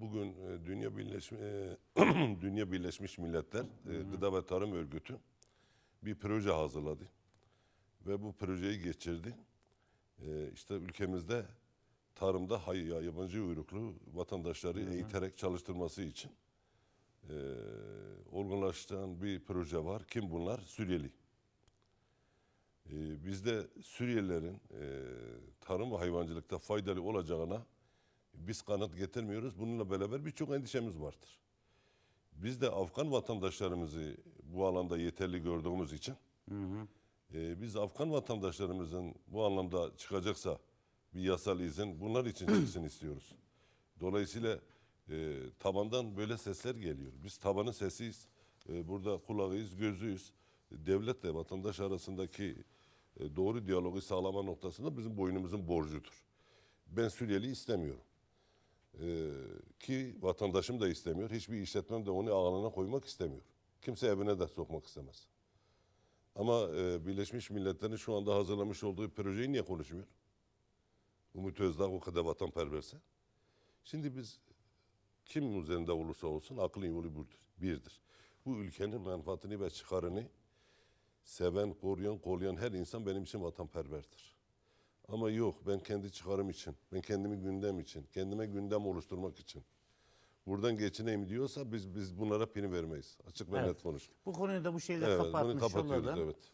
Bugün e, Dünya Birleşmiş Dünya Birleşmiş Milletler e, Gıda ve Tarım Örgütü bir proje hazırladı ve bu projeyi geçirdi. E, işte ülkemizde tarımda hay- ya- yabancı uyruklu vatandaşları eğiterek çalıştırması için e, olgunlaştıran bir proje var. Kim bunlar? Suriyeli. E, bizde Suriyelilerin e, tarım ve hayvancılıkta faydalı olacağına biz kanıt getirmiyoruz. Bununla beraber birçok endişemiz vardır. Biz de Afgan vatandaşlarımızı bu alanda yeterli gördüğümüz için e, biz Afgan vatandaşlarımızın bu anlamda çıkacaksa bir yasal izin bunlar için çıksın istiyoruz. Dolayısıyla e, tabandan böyle sesler geliyor. Biz tabanın sesiyiz. E, burada kulağıyız, gözüyüz. Devletle vatandaş arasındaki e, doğru diyalogu sağlama noktasında bizim boynumuzun borcudur. Ben Suriyeli istemiyorum. Ee, ki vatandaşım da istemiyor. Hiçbir işletmem de onu ağına koymak istemiyor. Kimse evine de sokmak istemez. Ama e, Birleşmiş Milletler'in şu anda hazırlamış olduğu projeyi niye konuşmuyor? Umut Özdağ o kadar vatanperverse. Şimdi biz kim üzerinde olursa olsun aklın yolu birdir. Bu ülkenin menfaatini ve çıkarını seven, koruyan, kollayan her insan benim için vatanperverdir. Ama yok ben kendi çıkarım için, ben kendimi gündem için, kendime gündem oluşturmak için buradan geçineyim diyorsa biz biz bunlara prim vermeyiz. Açık ve Evet. net konuş. Bu konuyu da bu şeyle Evet, bunu kapatmış kapatıyoruz olalım. evet.